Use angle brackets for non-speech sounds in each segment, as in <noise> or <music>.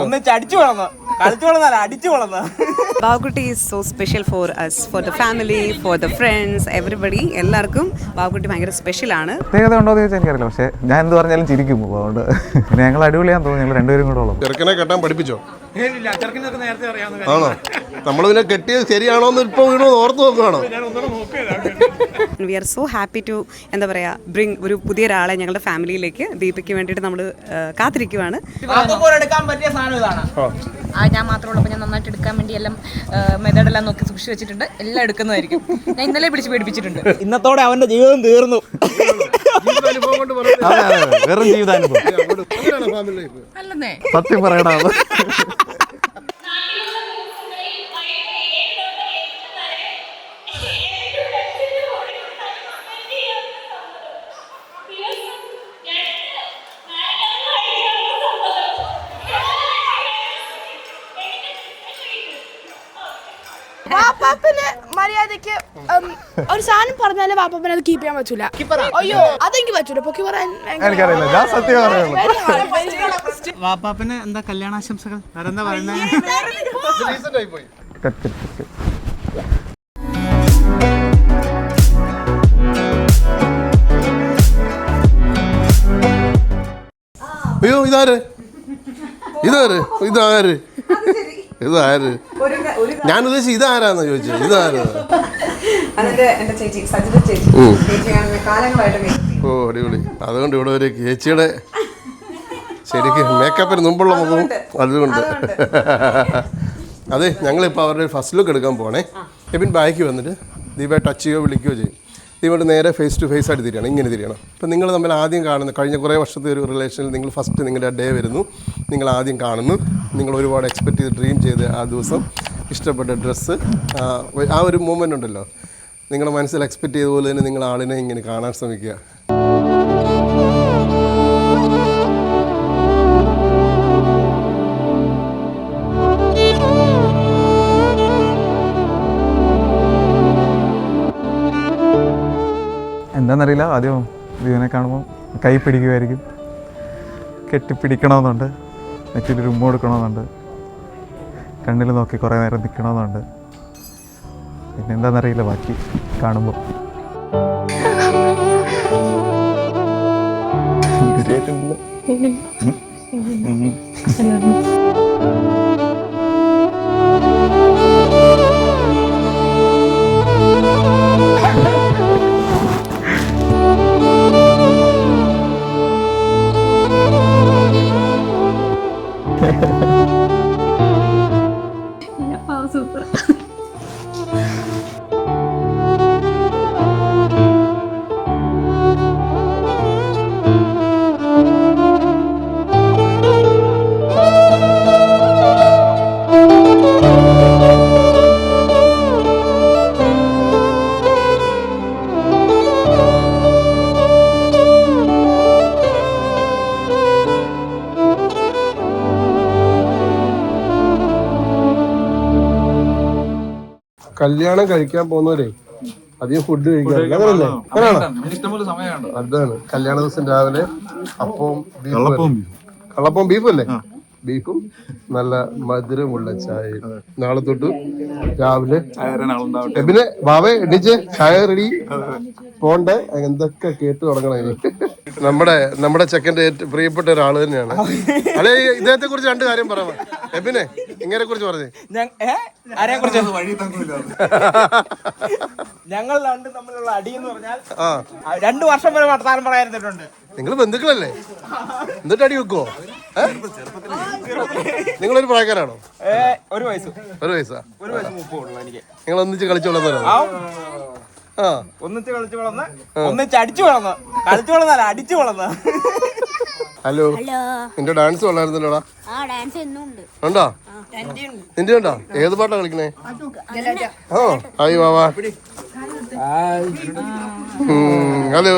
ഒന്നിച്ച് അടിച്ചു വളർന്നു. കളിച്ചു വളർന്നല്ല അടിച്ചു വളർന്നു. Babukutty is so special for us for the family for the friends everybody എല്ലാവർക്കും ബാബുക്കുട്ടി ഭയങ്കര സ്പെഷ്യലാണ് പ്രത്യേകത ഉണ്ടോ എന്ന് ചോദിച്ചാൽ എനിക്കറിയില്ല പക്ഷേ ഞാൻ എന്ത് പറഞ്ഞാലും ചിരിക്കും അതുകൊണ്ട്. പിന്നെ ഞങ്ങൾ അടിപൊളിയാന്ന് തോന്നുന്നു ഞങ്ങൾ രണ്ടുപേരും കൂടെ ഉള്ളത് ചെറുക്കനെ കെട്ടാൻ പഠിപ്പിച്ചോ? ആണോ? നമ്മളിതിനെ കെട്ടിയത് ശരിയാണോ എന്ന് ഇപ്പൊ വീണോ ഓർത്ത് നോക്കുകയാണോ we are so happy to എന്താ പറയുക ബ്രിങ് ഒരു പുതിയ ഒരാളെ ഞങ്ങളുടെ ഫാമിലിയിലേക്ക് ദീപയ്ക്ക് വേണ്ടിയിട്ട് നമ്മൾ കാത്തിരിക്കുവാണ്. ആ ഞാൻ മാത്രമേ ഉള്ളൂ. അപ്പോൾ ഞാൻ നന്നായിട്ട് എടുക്കാൻ വേണ്ടി എല്ലാം മെതഡെല്ലാം നോക്കി സൂക്ഷിച്ച് വെച്ചിട്ടുണ്ട്. എല്ലാം എടുക്കുന്നതായിരിക്കും. ഞാൻ ഇന്നലെ പിടിച്ച് പേടിപ്പിച്ചിട്ടുണ്ട്. ഇന്നത്തോടെ അവന്റെ ജീവിതം തീർന്നു. വെറും ജീവിതാനുഭവം. സത്യം പറയണ വാപ്പാപ്പന് മര്യാദയ്ക്ക് ഒരു സാധനം പറഞ്ഞാലേ വാപ്പന് അത് കീപ്പ് ചെയ്യാൻ പറ്റൂല. അയ്യോ അതെനിക്ക് പറ്റൂല. പൊക്കി പറയാൻ എനിക്കറിയില്ല. ഞാൻ സത്യം പറയുള്ളൂ വാപ്പാപ്പന് എന്താ കല്യാണാശംസകൾ? വേറെന്താ പറയുന്നത്. അയ്യോ ഇതാര്? ഇതാര്? ഇതാര്? ഇതാര്? ഞാൻ ഉദ്ദേശിച്ചത് ഇതാരാന്ന് ചോദിച്ചു ഇതാരാ? അതിന്റെ എന്റെ ചേച്ചി സജിത ചേച്ചി. ചേച്ചിയാണ് കാലങ്ങളായിട്ട് ഓ അടിപൊളി. അതുകൊണ്ട് ഇവിടെ ഒരു ചേച്ചിയുടെ ശരിക്കും മേക്കപ്പിന് മുമ്പുള്ള മുഖവും അതുകൊണ്ട്. <laughs> അതെ ഞങ്ങളിപ്പോൾ അവരുടെ ഫസ്റ്റ് ലുക്ക് എടുക്കാൻ പോകണേ എബിൻ ബാക്ക് വന്നിട്ട് ദീപ ടച്ച് ചെയ്യുകയോ വിളിക്കുകയോ ചെയ്യും. ദീപയുടെ നേരെ ഫേസ് ടു ഫേസ് ആയിട്ട് തിരിയണം ഇങ്ങനെ തിരിയണം. അപ്പോൾ നിങ്ങൾ തമ്മിൽ ആദ്യം കാണുന്ന കഴിഞ്ഞ കുറേ വർഷത്തെ ഒരു റിലേഷനിൽ നിങ്ങൾ ഫസ്റ്റ് നിങ്ങളുടെ ഡേ വരുന്നു. നിങ്ങൾ ആദ്യം കാണുന്നു. നിങ്ങൾ ഒരുപാട് എക്സ്പെക്റ്റ് ചെയ്ത് ഡ്രീം ചെയ്ത് ആ ദിവസം ഇഷ്ടപ്പെട്ട ഡ്രസ്സ്. ആ ഒരു മൂമെന്റ് ഉണ്ടല്ലോ. നിങ്ങളുടെ മനസ്സിൽ എക്സ്പെക്ട് ചെയ്ത പോലെ തന്നെ നിങ്ങൾ ആളിനെ ഇങ്ങനെ കാണാൻ ശ്രമിക്കുക. എന്താണെന്നറിയില്ല ആദ്യം ദീപനെ കാണുമ്പോൾ കൈ പിടിക്കുമായിരിക്കും കെട്ടിപ്പിടിക്കണമെന്നുണ്ട്. നെറ്റിലൊരു ഉമ്മ കൊടുക്കണമെന്നുണ്ട്. കണ്ണിൽ നോക്കി കുറേ നേരം നിൽക്കണമെന്നുണ്ട് പിന്നെ എന്താണെന്നറിയില്ല ബാക്കി കാണുമ്പോൾ കല്യാണം കഴിക്കാൻ പോകുന്നവരെ അധികം ഫുഡ് കഴിക്കാം അങ്ങനല്ലേ അങ്ങനെയാണോ? അതാണ്. കല്യാണ ദിവസം രാവിലെ അപ്പവും ബീഫും കള്ളപ്പവും ബീഫും അല്ലേ? ബീഫും നല്ല മധുരമുള്ള ചായ നാളെ തൊട്ട് രാവിലെ പിന്നെ ബാവേ എണീച്ച്. ചായ റെഡി പോണ്ടേ. എന്തൊക്കെ കേട്ട് തുടങ്ങണം ഇനി. നമ്മുടെ നമ്മുടെ ചെക്കന്റെ ഏറ്റവും പ്രിയപ്പെട്ട ഒരാൾ തന്നെയാണ്. അല്ലെ ഇദ്ദേഹത്തെ കുറിച്ച് രണ്ട് കാര്യം പറയാം. എബിനെ ഇങ്ങനെ കുറിച്ച് പറഞ്ഞേ? ആരെ കുറിച്ച്? <laughs> ഞങ്ങൾ രണ്ട് തമ്മിലുള്ള അടി എന്ന് പറഞ്ഞാൽ രണ്ടു വർഷം വരെ വർത്താനം പറയാനിരുന്നിട്ടുണ്ട്. നിങ്ങൾ ബന്ധുക്കളല്ലേ? എന്നിട്ട് അടി വെക്കുവോ? നിങ്ങളൊരു പ്രായക്കാരാണോ? ഒരു വയസ്സ്. ഒരു വയസ്സാ? ഒരു വയസ്സ് മുപ്പുള്ളൂ എനിക്ക്. നിങ്ങൾ ഒന്നിച്ച് കളിച്ചോളാം ഒന്നിച്ച് കളിച്ചു വളർന്ന് ഒന്നിച്ച് അടിച്ചു വളർന്ന് കളിച്ചു വളർന്നല്ല അടിച്ചു വളർന്ന്. ഹലോ നിന്റെ ഡാൻസ് കൊള്ളായിരുന്നല്ലോടാ? ആ ഡാൻസ് എന്നും ഉണ്ട്. നിന്റെ ഉണ്ടോ? ഏത് പാട്ടാ കളിക്കണേ? ഹായ് ഉം, ഹലോ.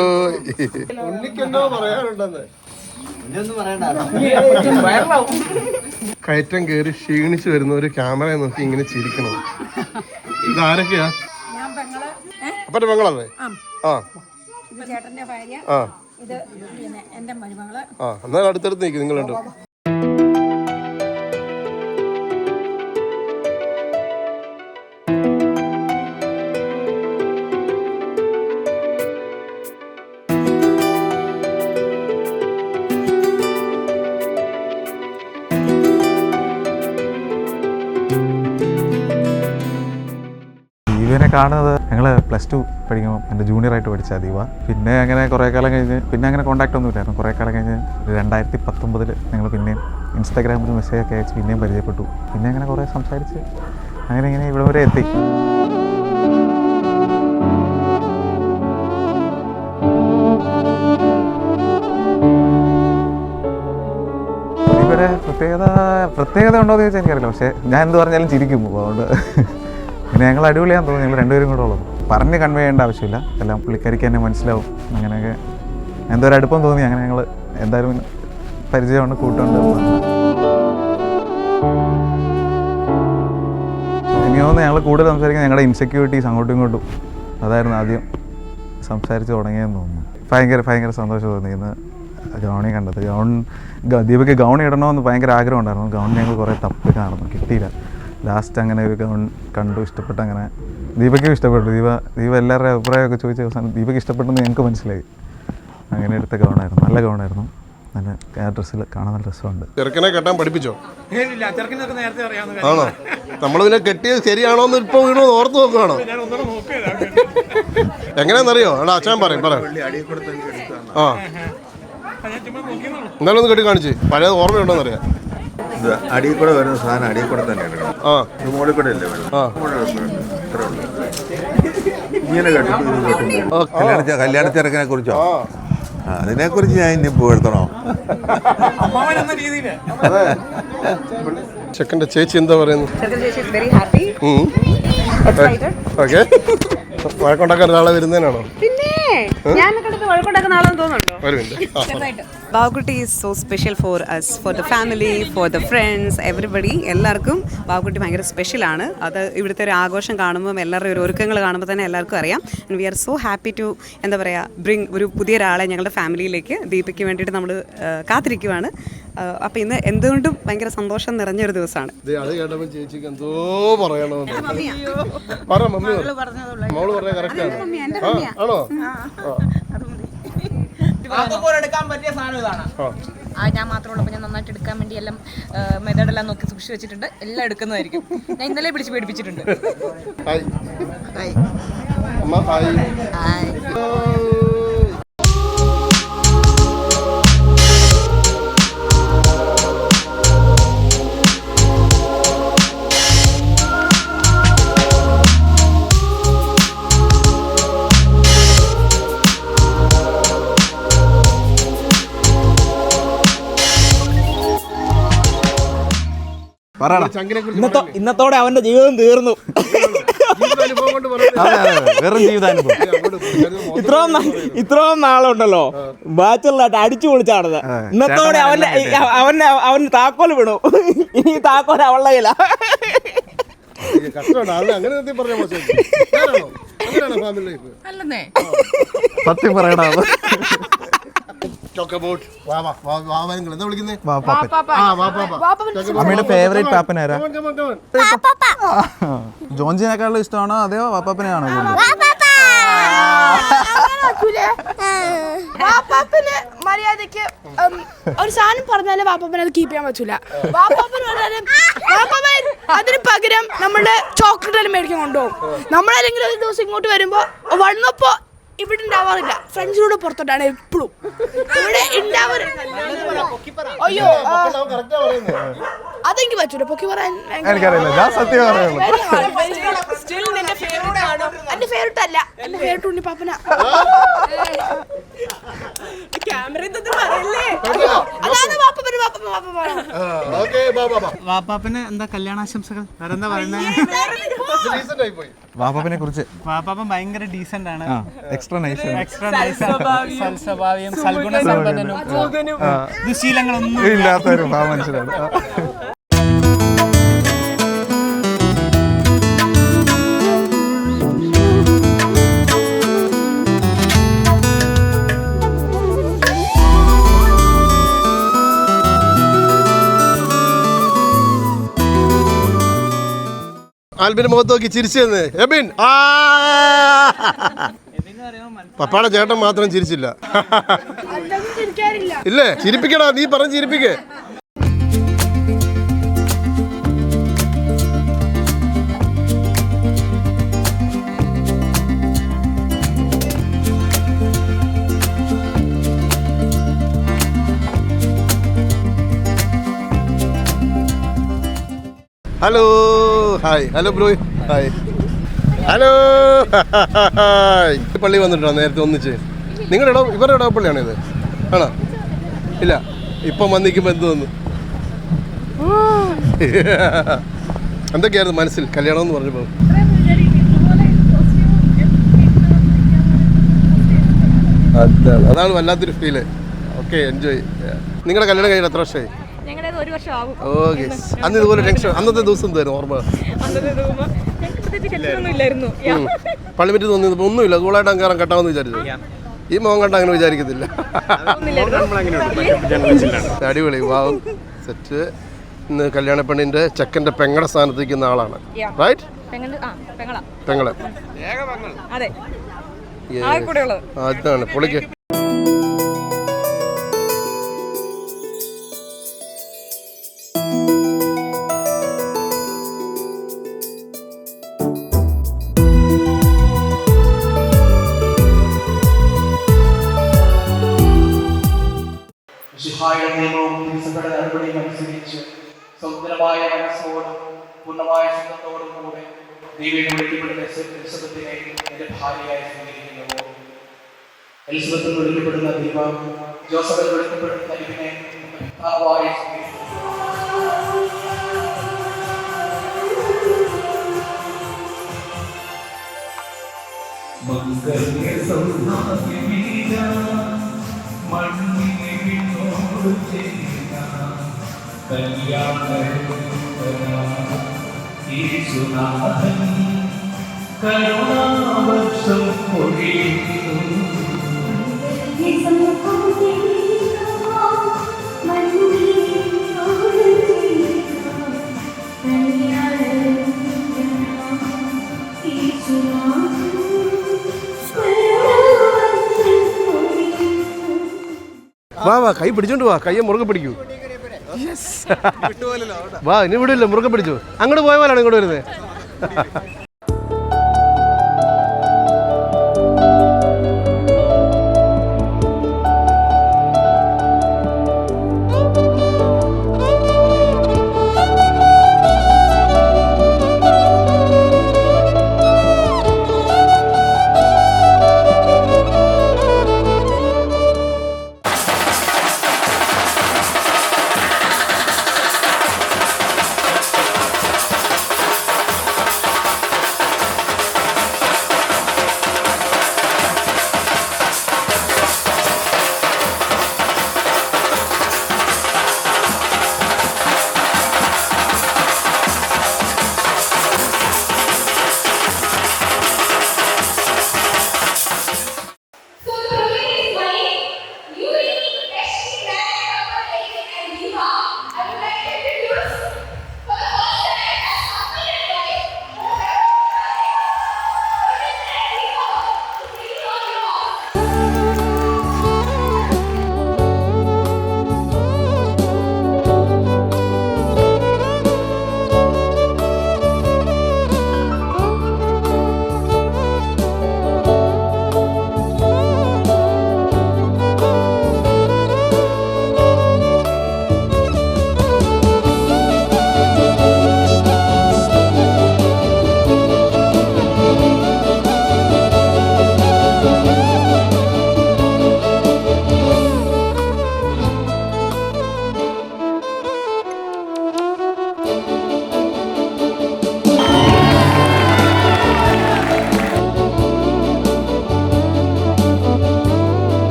കയറ്റം കയറി ക്ഷീണിച്ചു വരുന്ന ഒരു ക്യാമറയെ നോക്കി ഇങ്ങനെ ചിരിക്കണം. ഇതാരൊക്കെയാ അപ്പൊ പെങ്ങളല്ലേ? ആ. ആ. ഇത് പിന്നെ എന്റെ മരുമകൾ ആ എന്നാൽ അടുത്തടുത്ത് നിൽക്കും നിങ്ങൾ കാണുന്നത്? ഞങ്ങൾ പ്ലസ് ടു പഠിക്കുമ്പോൾ എന്റെ ജൂനിയറായിട്ട് പഠിച്ച ദീപ. പിന്നെ അങ്ങനെ കുറേ കാലം കഴിഞ്ഞ് പിന്നെ അങ്ങനെ കോൺടാക്റ്റ് ഒന്നും ഇല്ലായിരുന്നു. കുറേ കാലം കഴിഞ്ഞ് രണ്ടായിരത്തി പത്തൊമ്പതിൽ ഞങ്ങൾ പിന്നെയും ഇൻസ്റ്റാഗ്രാമിൽ മെസ്സേജ് ഒക്കെ അയച്ച് പിന്നെയും പരിചയപ്പെട്ടു. പിന്നെ അങ്ങനെ കുറേ സംസാരിച്ച് അങ്ങനെ ഇങ്ങനെ ഇവിടെ വരെ എത്തി. പ്രത്യേകത പ്രത്യേകത ഉണ്ടോ എന്ന് ചോദിച്ചാൽ എനിക്കറിയില്ല. പക്ഷേ ഞാൻ എന്ത് പറഞ്ഞാലും ചിരിക്കും. അതുകൊണ്ട് പിന്നെ ഞങ്ങൾ അടിപൊളിയാന്ന് തോന്നുന്നു. ഞങ്ങൾ രണ്ടുപേരും കൂടെ ഉള്ളത്. പറഞ്ഞ് കൺവേ ചെയ്യേണ്ട ആവശ്യമില്ല. എല്ലാം പുള്ളിക്കാരിക്ക് തന്നെ മനസ്സിലാവും. അങ്ങനെയൊക്കെ എന്തോ ഒരു അടുപ്പം തോന്നി. അങ്ങനെ ഞങ്ങൾ എന്തായാലും പരിചയമാണ് കൂട്ടുണ്ട്. തോന്നുന്നു ഞങ്ങൾ കൂടുതൽ സംസാരിക്കുന്നത് ഞങ്ങളുടെ ഇൻസെക്യൂരിറ്റീസ് അങ്ങോട്ടും ഇങ്ങോട്ടും. അതായിരുന്നു ആദ്യം സംസാരിച്ച് തുടങ്ങിയെന്ന് തോന്നുന്നു. ഭയങ്കര ഭയങ്കര സന്തോഷം തോന്നി. ഇന്ന് ഗൗണി കണ്ടത്. ഗൗൺ ദീപയ്ക്ക് ഗൗൺ ഇടണമെന്ന് ഭയങ്കര ആഗ്രഹം ഉണ്ടായിരുന്നു. ഗൗൺ ഞങ്ങൾ കുറേ തപ്പ് കാണുന്നു. കിട്ടിയില്ല. ലാസ്റ്റ് അങ്ങനെ ഒരു ഗൗൺ കണ്ടു ഇഷ്ടപ്പെട്ട് അങ്ങനെ. ദീപയ്ക്കും ഇഷ്ടപ്പെട്ടു. ദീപ ദീപ എല്ലാവരുടെയും അഭിപ്രായമൊക്കെ ചോദിച്ച അവസാനം ദീപയ്ക്ക് ഇഷ്ടപ്പെട്ടെന്ന് ഞങ്ങൾക്ക് മനസ്സിലായി. അങ്ങനെ എടുത്ത ഗൗണായിരുന്നു നല്ല ഗൗണായിരുന്നു നല്ല ആ ഡ്രസ്സിൽ കാണാൻ നല്ല രസമുണ്ട്. ചെറുക്കനെ കെട്ടാൻ പഠിപ്പിച്ചോ? ഇല്ല ചെറുക്കിനൊക്കെ നേരത്തെ അറിയാവുന്ന ആണോ? നമ്മൾ പിന്നെ കെട്ടിയത് ശരിയാണോ എന്ന് ഇപ്പൊ വീണു ഓർത്ത് നോക്കുകയാണോ എങ്ങനെയാണെന്നറിയോ എടാ അച്ഛൻ പറയും പറയാം ആ. എന്നാലും ഒന്ന് കെട്ടി കാണിച്ച്. പഴയത് ഓർമ്മയുണ്ടോന്നറിയാം. അടിയിൽ കൂടെ വരുന്ന സാധനം അടിയിൽ കൂടെ തന്നെ എടുക്കണം. ആ. ഇത് മുകളിൽ കൂടെ അല്ലേ വരുന്നത്? ആ. ഇത്രേ ഉള്ളൂ. ഇങ്ങനെ കെട്ടിട്ട് ഇത് കല്യാണ ചെറുക്കനെ കുറിച്ചോ? അതിനെ കുറിച്ച് ഞാൻ ഇനി പുകഴ്ത്തണോ അമ്മാവൻ എന്ന രീതിയിൽ. ചെക്കന്റെ ചേച്ചി എന്താ പറയുന്നു? ചെറുക്കൻ ചേച്ചി ഇസ് വെരി ഹാപ്പി ഓക്കെ. വഴക്കുണ്ടാക്കാൻ ഒരാളെ വരുന്നതിനാണോ? പിന്നെ ഞാൻ വഴക്കുണ്ടാക്കുന്ന ആളെന്ന് തോന്നുന്നുണ്ടോ? ഒരു minute. Babukutty is so special for us for the family for the friends everybody എല്ലാവർക്കും ബാബുക്കുട്ടി ഭയങ്കര സ്പെഷ്യലാണ് അത് ഇവിടുത്തെ ഒരു ആഘോഷം കാണുമ്പോൾ എല്ലാവരുടെയും ഒരു ഒരുക്കങ്ങൾ കാണുമ്പോൾ തന്നെ എല്ലാവർക്കും അറിയാം. And we are so happy to എന്താ പറയുക ബ്രിങ് ഒരു പുതിയൊരാളെ ഞങ്ങളുടെ ഫാമിലിയിലേക്ക് ദീപയ്ക്ക് വേണ്ടിയിട്ട് നമ്മൾ കാത്തിരിക്കുവാണ്. അപ്പൊ ഇന്ന് എന്തുകൊണ്ടും ഭയങ്കര സന്തോഷം നിറഞ്ഞൊരു ദിവസമാണ്. ചേച്ചിക്ക് എന്തോ പറയണമെന്ന്. മമ്മി. പറഞ്ഞ കറക്റ്റ് ആണ്. എടുക്കാൻ പറ്റിയ സാധനം ഇതാണ്. ആ ഞാൻ മാത്രമുള്ളപ്പോൾ ഞാൻ നന്നായിട്ട് എടുക്കാൻ വേണ്ടി എല്ലാം മെതഡെല്ലാം നോക്കി സൂക്ഷിച്ച് വെച്ചിട്ടുണ്ട്. എല്ലാം എടുക്കുന്നതായിരിക്കും. ഞാൻ ഇന്നലെ പിടിച്ച് പേടിപ്പിച്ചിട്ടുണ്ട്. ഹായ്. ഹായ്. ഹായ്. ഇന്നത്തോ ഇന്നത്തോടെ അവന്റെ ജീവിതം തീർന്നു. വെറും ജീവിതാനുഭവം. ഇത്രയും ഇത്രയും നാളുണ്ടല്ലോ. ബാച്ചുലറായിട്ട് അടിച്ചു പൊളിച്ചാണത്. ഇന്നത്തോടെ അവന്റെ അവന്റെ അവന് താക്കോൽ വീണു ഇനി ഈ താക്കോൽ അവളുടെ കയ്യില. സത്യം പറയടാ വാവാനുങ്ങൾ എന്താ അമ്മയുടെ ഫേവറേറ്റ് പാപ്പൻ ആരാ. <laughs> ജോൺജിനെക്കാളും ഇഷ്ടമാണോ? അതെയോ വാപ്പാപ്പനെയാണോ വാപ്പാപ്പന് മര്യാദയ്ക്ക് ഒരു സാധനം പറഞ്ഞാലും വാപ്പാപ്പന് അത് കീപ്പ് ചെയ്യാൻ പറ്റൂല. വാപ്പാപ്പന് പറഞ്ഞാലും വാപ്പാപ്പൻ അതിന് പകരം നമ്മുടെ ചോക്ലേറ്റ് എല്ലാം മേടിക്കാൻ കൊണ്ടുപോകും. നമ്മളാരെങ്കിലും ഒരു ദിവസം ഇങ്ങോട്ട് വരുമ്പോ വന്നപ്പോ ഇവിടെ ഉണ്ടാവാറില്ല. ഫ്രണ്ട്സിനോട് പുറത്തോട്ടാണ് എപ്പോഴും. ഇവിടെ ഉണ്ടാവാറ് അയ്യോ. അതെനിക്ക് പറ്റൂല. പൊക്കി പറയാൻ വാപ്പാപ്പിന് എനിക്കറിയില്ല. ഞാൻ സത്യം എന്റെ ഫേവറേറ്റ് അല്ല. എന്റെ ഫേവറേറ്റ് ഉണ്ണി പാപ്പന. വാപ്പാപ്പന് എന്താ കല്യാണാശംസകൾ? വേറെന്താ പറയുന്നത് പാപ്പാപ്പനെ കുറിച്ച് വാപ്പാപ്പൻ ഭയങ്കര ഡീസന്റ് ആണ്. എക്സ്ട്രാ നൈസ് എക്സ്ട്രാ സൽസ്വഭാവിയും. സൽഗുണ സമ്പന്നനും ദുശീലങ്ങളൊന്നും ഇല്ലാത്തൊരു പാവ ആൽബിന്റെ മുഖത്ത് നോക്കി ചിരിച്ചു തന്നെ എബിൻ. ആ! പപ്പാടെ ചേട്ടൻ മാത്രം ചിരിച്ചില്ല. ഇല്ലേ? ചിരിപ്പിക്കടാ നീ പറഞ്ഞ് ചിരിപ്പിക്കേ. Hello hi hello bro hi hello hi പള്ളി വന്നിട്ടോ നേരത്തെ ഒന്നിച്ച്? നിങ്ങളുടെ ഇട ഇവരുടെ ഇടവപ്പള്ളിയാണോ ഇത്? ആണോ? ഇല്ല. ഇപ്പം വന്നിരിക്കുമ്പോൾ എന്ത് വന്നു? <laughs> എന്തൊക്കെയായിരുന്നു മനസ്സിൽ? കല്യാണം എന്ന് പറഞ്ഞപ്പോൾ അതാണ് അതാണ് വല്ലാത്തൊരു ഫീൽ ഓക്കെ എൻജോയ് നിങ്ങളുടെ കല്യാണം കഴിഞ്ഞ എത്ര വർഷമായി? ഞങ്ങളുടെ ഒരു വർഷം ആകും ഓക്കെ അന്ന് ഇതുപോലെ ടെൻഷൻ അന്നത്തെ ദിവസം എന്തായിരുന്നു ഓർമ്മ? അന്നത്തെ ദിവസം ഇല്ലായിരുന്നു. പള്ളിമറ്റ് തോന്നിയപ്പോൾ ഒന്നുമില്ല. കൂളായിട്ട് അങ്കാരം കെട്ടാമെന്ന് വിചാരിച്ചു ഈ മോൻ കണ്ട അങ്ങനെ വിചാരിക്കത്തില്ല. <laughs> അടിപൊളി വാവും സെറ്റ്. ഇന്ന് കല്യാണപ്പെണ്ണിന്റെ ചെക്കന്റെ പെങ്ങടെ സ്ഥാനത്ത് നിൽക്കുന്ന ആളാണ്. റൈറ്റ് പെങ്ങൾ. പെങ്ങളാ. പെങ്ങളെ. അതാണ്. പൊളിക്ക് അനുസരിച്ച് സ്വതന്ത്രമായ മനസ്സോടും പൂർണമായ സ്വന്തത്തോടും കൂടെ ദൈവം വിളിക്കപ്പെടുന്ന എലിസബത്തിനെ എന്റെ ഭാര്യയായി സ്വീകരിക്കുന്നു. എലിസബത്തിൽ വിളിക്കപ്പെടുന്ന ദൈവ ജോസഫിൽ വിളിക്കപ്പെടുന്ന ദൈവനെ ഭർത്താവായി സ്വീകരിക്കുന്നു. വാ വാ കൈ പിടിച്ചോണ്ട് വാ. കയ്യെ മുറുകെ പിടിക്കൂ. <laughs> വാ ഇനി ഇവിടെ ഇല്ല മുറുക്കം പിടിച്ചു. അങ്ങോട്ട് പോയ പോലാണ് ഇങ്ങോട്ട് വരുന്നത്? <laughs>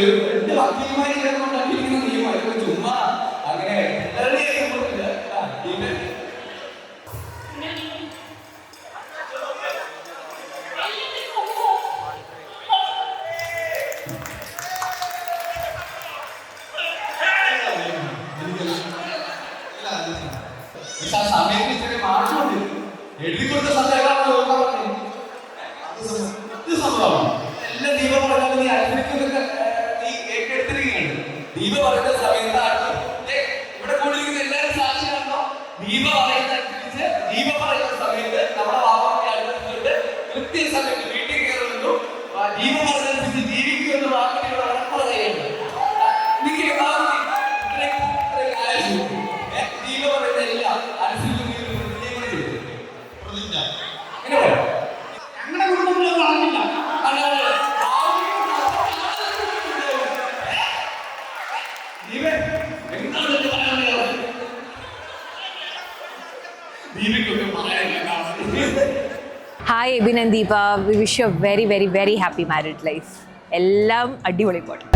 ഒരു രണ്ട് വക്കീൽമാരെ ചേർന്നുണ്ടാക്കിയിരിക്കുന്ന നിയമം. ചുമ്മാ അങ്ങനെ hi Ebin and Deepa we wish you a very very very happy married life എല്ലാം അടിപൊളി പോട്ടെ.